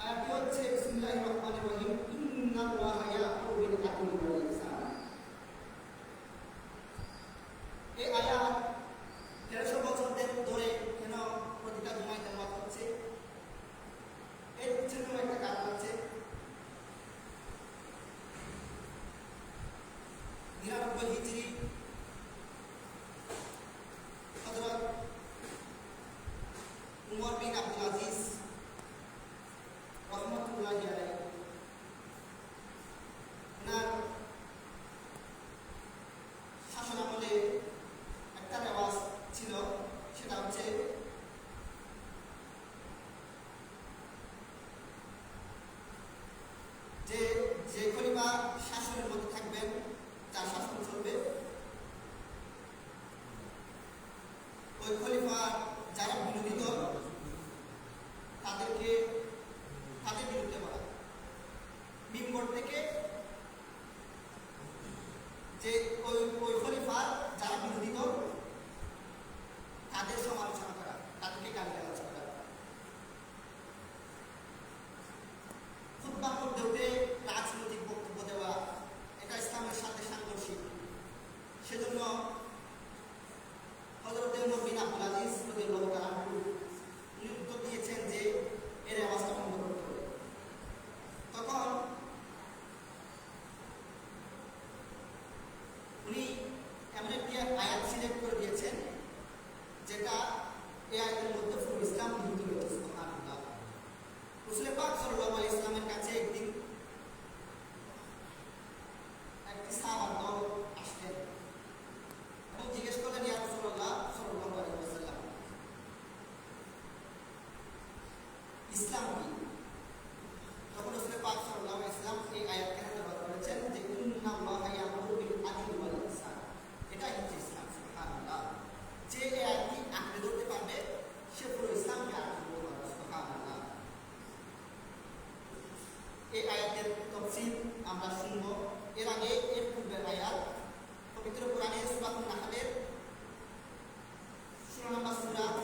আয়াতটি হচ্ছে বিসমিল্লাহির আমরা শুনব। এর আগে এর পূর্বের আয়াত পবিত্র কোরআনের সুরাতুল নাহালের ষোলো নম্বর সুরাত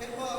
এরপর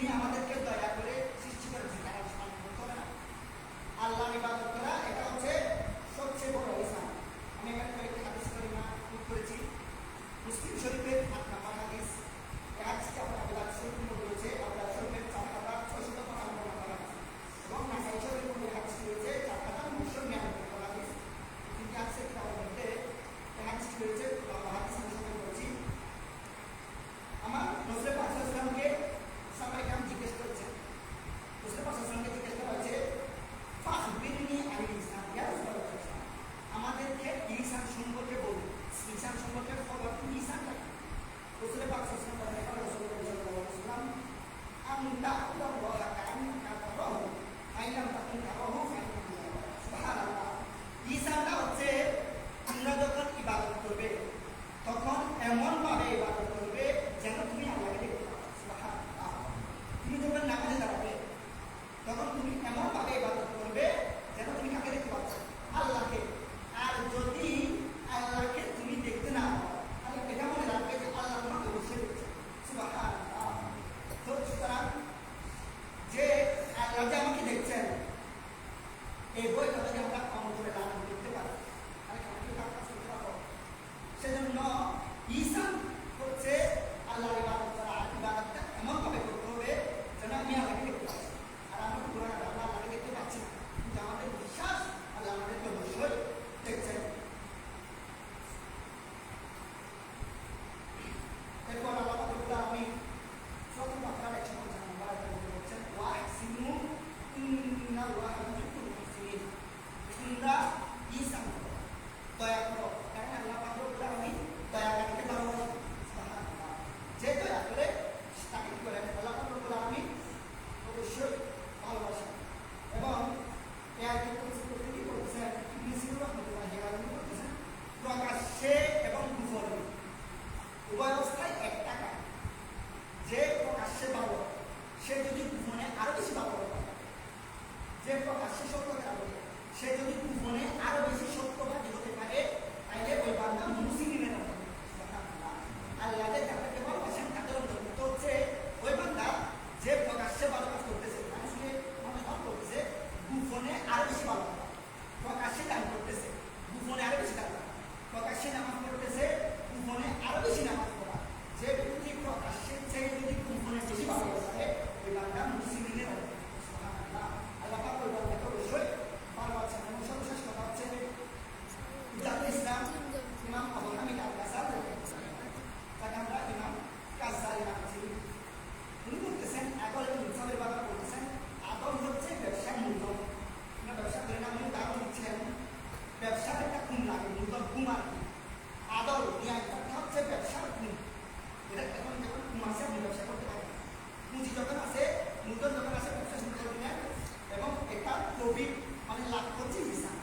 তিনি আমাদেরকে দয়া করেছেন। তারা সম্মান করতে না আল্লাহ ইবাদত করা, এটা হচ্ছে সবচেয়ে বড় ইসলাম আমি এখানে কয়েকটি হাদিস করিমা করেছি মুসলিম শরীফের আপনার হাদিস। এক হাদিসটি এখন যখন আছে করতে পারেন পুঁজি আছে মূলধন যখন আছে ব্যবসা শুরু করবেন এবং এটা কোভিড মানে লাভ করছি হিসাব